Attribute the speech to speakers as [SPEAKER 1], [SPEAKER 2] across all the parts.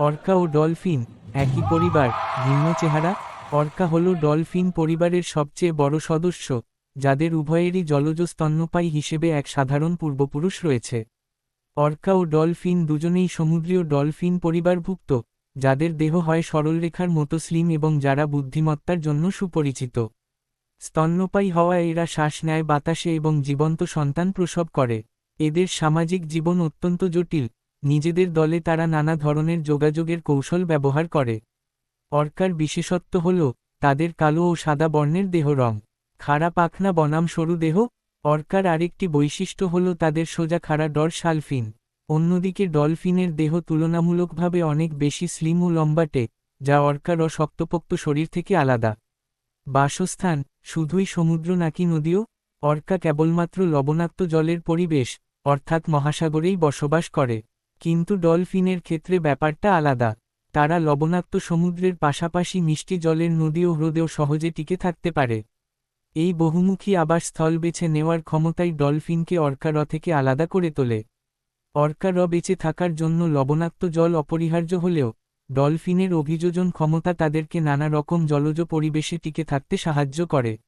[SPEAKER 1] Orca ও dolphin, একই পরিবার, ভিন্ন চেহারা। অর্কা হল ডলফিন পরিবারের সবচেয়ে বড় সদস্য, যাদের উভয়েরই জলজ স্তন্যপায়ী হিসেবে এক সাধারণ পূর্বপুরুষ রয়েছে। অর্কা ও ডলফিন দুজনেই সমুদ্রীয় ডলফিন পরিবারভুক্ত, যাদের দেহ হয় সরলরেখার মতো স্লিম এবং যারা বুদ্ধিমত্তার জন্য সুপরিচিত। স্তন্যপায়ী হওয়ায় এরা শ্বাস নেয় বাতাসে এবং জীবন্ত সন্তান প্রসব করে। এদের সামাজিক জীবন অত্যন্ত জটিল নিজেদের দলে তারা নানা ধরনের যোগাযোগের কৌশল ব্যবহার করে। অর্কার বিশেষত্ব হল, তাদের কালো ও সাদা বর্ণের দেহ রং, খাড়া পাখনা বনাম সরু দেহ। অর্কার আরেকটি বৈশিষ্ট্য হল, তাদের সোজা খাড়া ডর ফিন অন্যদিকে ডলফিনের দেহ তুলনামূলকভাবে অনেক বেশি স্লিম ও লম্বাটে, যা অর্কার ও শক্তপোক্ত শরীর থেকে আলাদা। বাসস্থান, শুধুই সমুদ্র নাকি নদীও? অর্কা কেবলমাত্র লবণাক্ত জলের পরিবেশ, অর্থাৎ মহাসাগরেই বসবাস করে। কিন্তু ডলফিনের ক্ষেত্রে ব্যাপারটা আলাদা। তারা লবণাক্ত সমুদ্রের পাশাপাশি মিষ্টি জলের নদী ও হ্রদেও সহজে টিকে থাকতে পারে। এই বহুমুখী আবাসস্থল বেছে নেওয়ার ক্ষমতাই ডলফিনকে অর্কার থেকে আলাদা করে তোলে। অর্কার বেঁচে থাকার জন্য লবণাক্ত জল অপরিহার্য হলেও ডলফিনের অভিযোজন ক্ষমতা তাদেরকে নানা রকম জলজ পরিবেশে টিকে থাকতে সাহায্য করে।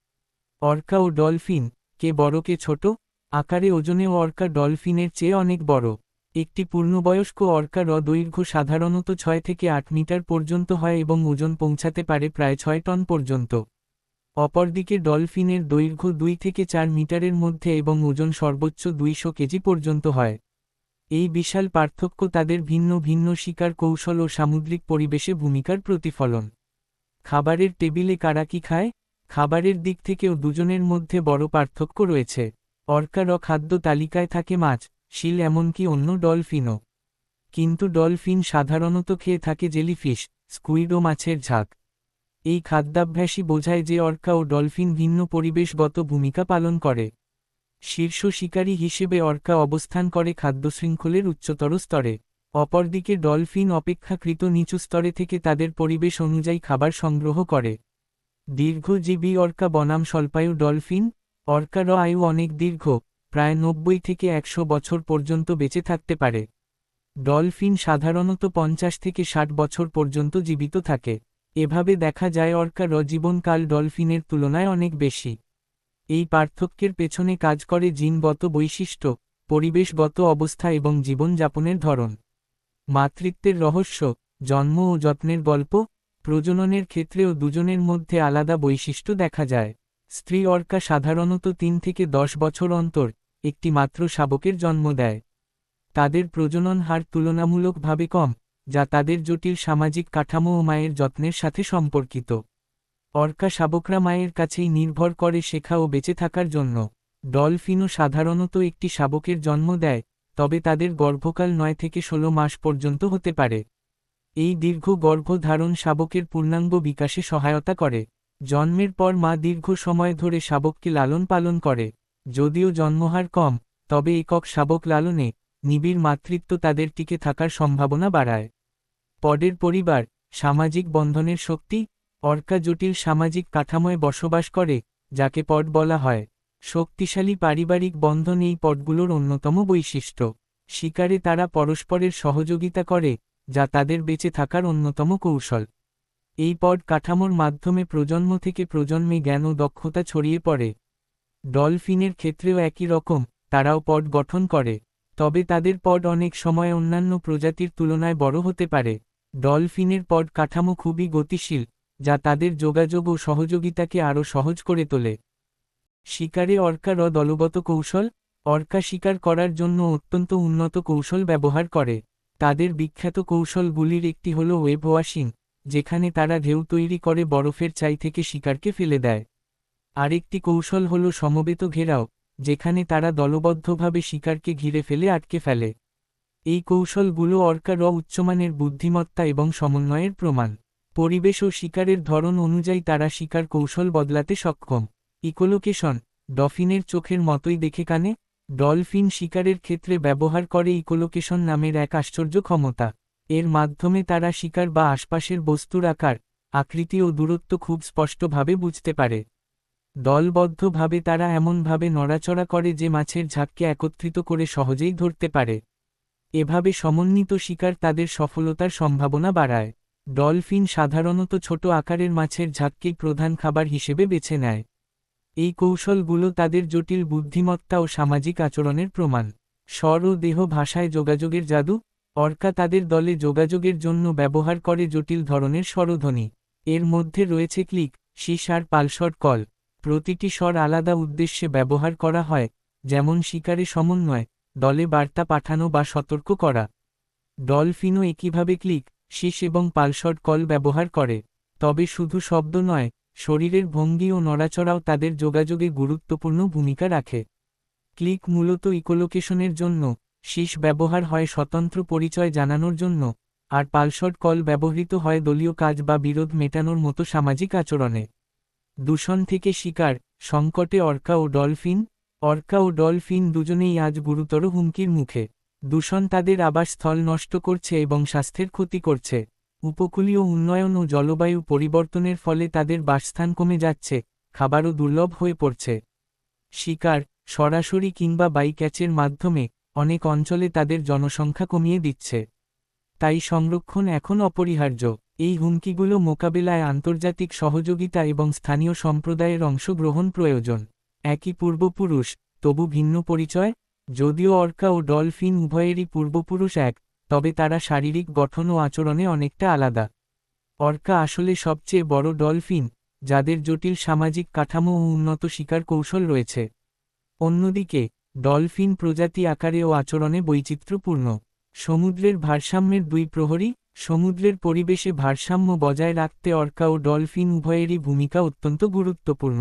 [SPEAKER 1] অর্কা ও ডলফিন, কে বড় কে ছোট, আকারে ওজনেও অর্কা ডলফিনের চেয়ে অনেক বড়। একটি পূর্ণবয়স্ক অর্কা র দৈর্ঘ্য সাধারণত ছয় থেকে আট মিটার পর্যন্ত হয় এবং ওজন পৌঁছাতে পারে প্রায় ছয় টন পর্যন্ত। অপরদিকে ডলফিনের দৈর্ঘ্য দুই থেকে চার মিটারের মধ্যে এবং ওজন সর্বোচ্চ দুইশো কেজি পর্যন্ত হয়। এই বিশাল পার্থক্য তাদের ভিন্ন ভিন্ন শিকার কৌশল ও সামুদ্রিক পরিবেশে ভূমিকার প্রতিফলন। খাবারের টেবিলে কারা কি খায়? খাবারের দিক থেকেও দুজনের মধ্যে বড় পার্থক্য রয়েছে। অর্কার খাদ্য তালিকায় থাকে মাছ শিল এমনকি অন্য ডলফিনও। কিন্তু ডলফিন সাধারণত খেয়ে থাকে জেলিফিশ, স্কুইড ও মাছের ঝাঁক। এই খাদ্যাভ্যাসই বোঝায় যে অর্কা ও ডলফিন ভিন্ন পরিবেশগত ভূমিকা পালন করে। শীর্ষ শিকারী হিসেবে অর্কা অবস্থান করে খাদ্যশৃঙ্খলের উচ্চতর স্তরে। অপরদিকে ডলফিন অপেক্ষাকৃত নিচু স্তরে থেকে তাদের পরিবেশ অনুযায়ী খাবার সংগ্রহ করে। দীর্ঘজীবী অর্কা বনাম স্বল্পায়ু ডলফিন অর্কার আয়ু অনেক দীর্ঘ। প্রায় নব্বই থেকে একশো বছর পর্যন্ত বেঁচে থাকতে পারে। ডলফিন সাধারণত পঞ্চাশ থেকে ষাট বছর পর্যন্ত জীবিত থাকে। এভাবে দেখা যায় অর্কার জীবনকাল ডলফিনের তুলনায় অনেক বেশি। এই পার্থক্যের পেছনে কাজ করে জিনগত বৈশিষ্ট্য, পরিবেশগত অবস্থা এবং জীবনযাপনের ধরন। মাতৃত্বের রহস্য, জন্ম ও যত্নের গল্প, প্রজননের ক্ষেত্রেও দুজনের মধ্যে আলাদা বৈশিষ্ট্য দেখা যায়। স্ত্রী অর্কা সাধারণত তিন থেকে দশ বছর অন্তর একটি মাত্র শাবকের জন্ম দেয়। তাদের প্রজনন হার তুলনামূলকভাবে কম, যা তাদের জটিল সামাজিক কাঠামো ও মায়ের যত্নের সাথে সম্পর্কিত। অর্কা শাবকরা মায়ের কাছেই নির্ভর করে শেখা ও বেঁচে থাকার জন্য। ডলফিনও সাধারণত একটি শাবকের জন্ম দেয়, তবে তাদের গর্ভকাল নয় থেকে ষোলো মাস পর্যন্ত হতে পারে। এই দীর্ঘ গর্ভধারণ শাবকের পূর্ণাঙ্গ বিকাশে সহায়তা করে। জন্মের পর মা দীর্ঘ সময় ধরে শাবককে লালন পালন করে। যদিও জন্মহার কম, তবে একক শাবক লালনে নিবিড় মাতৃত্ব তাদের টিকে থাকার সম্ভাবনা বাড়ায়। পডের পরিবার, সামাজিক বন্ধনের শক্তি, অর্কা জটিল সামাজিক কাঠামোয় বসবাস করে, যাকে পড বলা হয়। শক্তিশালী পারিবারিক বন্ধন এই পদগুলোর অন্যতম বৈশিষ্ট্য। শিকারে তারা পরস্পরের সহযোগিতা করে, যা তাদের বেঁচে থাকার অন্যতম কৌশল। এই পড কাঠামোর মাধ্যমে প্রজন্ম থেকে প্রজন্মে জ্ঞান ও দক্ষতা ছড়িয়ে পড়ে। ডলফিনের ক্ষেত্রেও একই রকম, তারাও পড গঠন করে, তবে তাদের পড অনেক সময় অন্যান্য প্রজাতির তুলনায় বড় হতে পারে। ডলফিনের পড কাঠামো খুবই গতিশীল, যা তাদের যোগাযোগ ও সহযোগিতাকে আরও সহজ করে তোলে। শিকারে অর্কার দলগত কৌশল, অর্কা শিকার করার জন্য অত্যন্ত উন্নত কৌশল ব্যবহার করে। তাদের বিখ্যাত কৌশলগুলির একটি হল ওয়েব ওয়াশিং, যেখানে তারা ঢেউ তৈরি করে বরফের চাই থেকে শিকারকে ফেলে দেয়। আরেকটি কৌশল হল সমবেত ঘেরাও, যেখানে তারা দলবদ্ধভাবে শিকারকে ঘিরে ফেলে আটকে ফেলে। এই কৌশলগুলো অর্কার র উচ্চমানের বুদ্ধিমত্তা এবং সমন্বয়ের প্রমাণ। পরিবেশ ও শিকারের ধরন অনুযায়ী তারা শিকার কৌশল বদলাতে সক্ষম। ইকোলোকেশন, ডফিনের চোখের মতোই দেখে কানে, ডলফিন শিকারের ক্ষেত্রে ব্যবহার করে ইকোলোকেশন নামের এক আশ্চর্য ক্ষমতা। এর মাধ্যমে তারা শিকার বা আশপাশের বস্তুর আকার, আকৃতি ও দূরত্ব খুব স্পষ্টভাবে বুঝতে পারে। দলবদ্ধভাবে তারা এমনভাবে নড়াচড়া করে যে মাছের ঝাঁককে একত্রিত করে সহজেই ধরতে পারে। এভাবে সমন্বিত শিকার তাদের সফলতার সম্ভাবনা বাড়ায়। ডলফিন সাধারণত ছোট আকারের মাছের ঝাঁককেই প্রধান খাবার হিসেবে বেছে নেয়। এই কৌশলগুলো তাদের জটিল বুদ্ধিমত্তা ও সামাজিক আচরণের প্রমাণ। স্বর ও দেহ ভাষায় যোগাযোগের জাদু। অর্কা তাদের দলে যোগাযোগের জন্য ব্যবহার করে জটিল ধরনের স্বরধ্বনি। এর মধ্যে রয়েছে ক্লিক শীষ আর পালসট কল। প্রতিটি স্বর আলাদা উদ্দেশ্যে ব্যবহার করা হয়, যেমন শিকারে সমন্বয়, দলে বার্তা পাঠানো বা সতর্ক করা। ডলফিনও একইভাবে ক্লিক, শীষ এবং পালসট কল ব্যবহার করে। তবে শুধু শব্দ নয়, শরীরের ভঙ্গি ও নড়াচড়াও তাদের যোগাযোগে গুরুত্বপূর্ণ ভূমিকা রাখে। ক্লিক মূলত ইকোলোকেশনের জন্য, শীষ ব্যবহার হয় স্বতন্ত্র পরিচয় জানানোর জন্য, আর পালসট কল ব্যবহৃত হয় দলীয় কাজ বা বিরোধ মেটানোর মতো সামাজিক আচরণে। দূষণ থেকে শিকার, সংকটে অর্কা ও ডলফিন, অর্কা ও ডলফিন দুজনেই আজ গুরুতর হুমকির মুখে। দূষণ তাদের আবাসস্থল নষ্ট করছে এবং স্বাস্থ্যের ক্ষতি করছে। উপকূলীয় উন্নয়ন ও জলবায়ু পরিবর্তনের ফলে তাদের বাসস্থান কমে যাচ্ছে, খাবারও দুর্লভ হয়ে পড়ছে। শিকার, সরাসরি কিংবা বাইক্যাচের মাধ্যমে অনেক অঞ্চলে তাদের জনসংখ্যা কমিয়ে দিচ্ছে। তাই সংরক্ষণ এখন অপরিহার্য। এই হুমকিগুলো মোকাবিলায় আন্তর্জাতিক সহযোগিতা এবং স্থানীয় সম্প্রদায়ের অংশগ্রহণ প্রয়োজন। একই পূর্বপুরুষ, তবু ভিন্ন পরিচয়, যদিও অর্কা ও ডলফিন উভয়েরই পূর্বপুরুষ এক, তবে তারা শারীরিক গঠন ও আচরণে অনেকটা আলাদা। অর্কা আসলে সবচেয়ে বড় ডলফিন, যাদের জটিল সামাজিক কাঠামো ও উন্নত শিকার কৌশল রয়েছে। অন্যদিকে, ডলফিন প্রজাতি আকারে ও আচরণে বৈচিত্র্যপূর্ণ। সমুদ্রের ভারসাম্যের দুই প্রহরী সমুদ্রের পরিবেশে ভারসাম্য বজায় রাখতে অর্কা ও ডলফিন উভয়েরই ভূমিকা অত্যন্ত গুরুত্বপূর্ণ।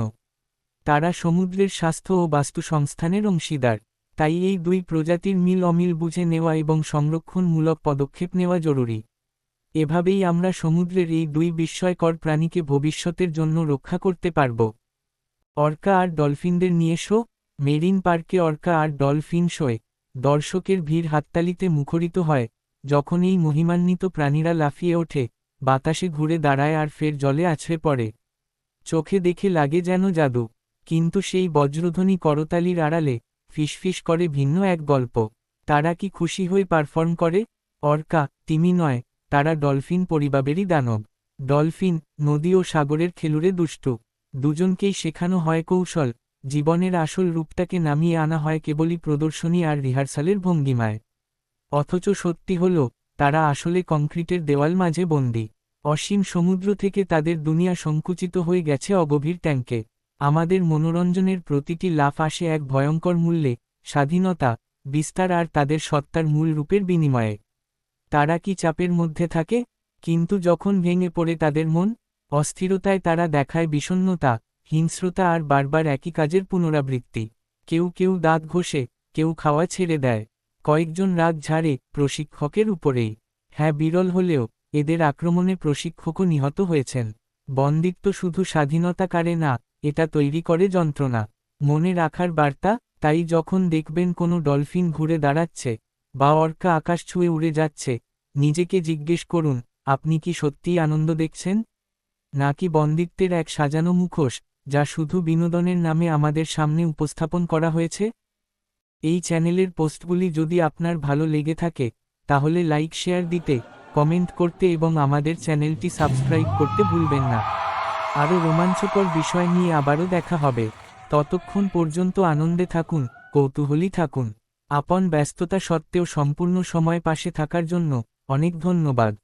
[SPEAKER 1] তারা সমুদ্রের স্বাস্থ্য ও বাস্তুসংস্থানের অংশীদার, তাই এই দুই প্রজাতির মিল অমিল বুঝে নেওয়া এবং সংরক্ষণমূলক পদক্ষেপ নেওয়া জরুরি। এভাবেই আমরা সমুদ্রের এই দুই বিস্ময়কর প্রাণীকে ভবিষ্যতের জন্য রক্ষা করতে পারব। অর্কা আর ডলফিনদের নিয়ে শো, মেরিন পার্কে অর্কা আর ডলফিন শোয়ে, দর্শকের ভিড় হাততালিতে মুখরিত হয়। যখন এই মহিমান্বিত প্রাণীরা লাফিয়ে ওঠে, বাতাসে ঘুরে দাঁড়ায় আর ফের জলে আছড়ে পড়ে। চোখে দেখে লাগে যেন জাদু, কিন্তু সেই বজ্রধ্বনি করতালির আড়ালে ফিসফিস করে ভিন্ন এক গল্প। তারা কি খুশি হয়ে পারফর্ম করে? অর্কা, তিমি নয়, তারা ডলফিন পরিবাবেরই দানব। ডলফিন, নদী ও সাগরের খেলুরে দুষ্টু। দুজনকেই শেখানো হয় কৌশল, জীবনের আসল রূপটাকে নামিয়ে আনা হয় কেবলই প্রদর্শনী আর রিহার্সালের ভঙ্গিমায়। অথচ সত্যি হল, তারা আসলে কংক্রিটের দেওয়াল মাঝে বন্দী। অসীম সমুদ্র থেকে তাদের দুনিয়া সংকুচিত হয়ে গেছে অগভীর ট্যাঙ্কে। আমাদের মনোরঞ্জনের প্রতিটি লাফ আসে এক ভয়ঙ্কর মূল্যে, স্বাধীনতা, বিস্তার আর তাদের সত্তার মূল রূপের বিনিময়ে। তারা কি চাপের মধ্যে থাকে? কিন্তু যখন ভেঙে পড়ে তাদের মন, অস্থিরতায় তারা দেখায় বিষণ্নতা হিংস্রতা আর বারবার একই কাজের পুনরাবৃত্তি। কেউ কেউ দাঁত ঘষে, কেউ খাওয়া ছেড়ে দেয়। কয়েকজন রাগ ঝাড়ে প্রশিক্ষকের উপরেই। হ্যাঁ বিরল হলেও এদের আক্রমণে প্রশিক্ষকও নিহত হয়েছেন। বন্দিত্ব শুধু স্বাধীনতা কারে না, এটা তৈরি করে যন্ত্রণা। মনে রাখার বার্তা, তাই যখন দেখবেন কোনো ডলফিন ঘুরে দাঁড়াচ্ছে বা অর্কা আকাশ ছুঁয়ে উড়ে যাচ্ছে, নিজেকে জিজ্ঞেস করুন, আপনি কি সত্যিই আনন্দ দেখছেন? নাকি বন্দিত্বের এক সাজানো মুখোশ, যা শুধু বিনোদনের নামে আমাদের সামনে উপস্থাপন করা হয়েছে? এই চ্যানেলের পোস্টগুলি যদি আপনার ভালো লেগে থাকে, তাহলে লাইক, শেয়ার দিতে, কমেন্ট করতে এবং আমাদের চ্যানেলটি সাবস্ক্রাইব করতে ভুলবেন না। আরও রোমাঞ্চকর বিষয় নিয়ে আবারও দেখা হবে। ততক্ষণ পর্যন্ত আনন্দে থাকুন, কৌতূহলী থাকুন। আপন ব্যস্ততা সত্ত্বেও সম্পূর্ণ সময় পাশে থাকার জন্য অনেক ধন্যবাদ।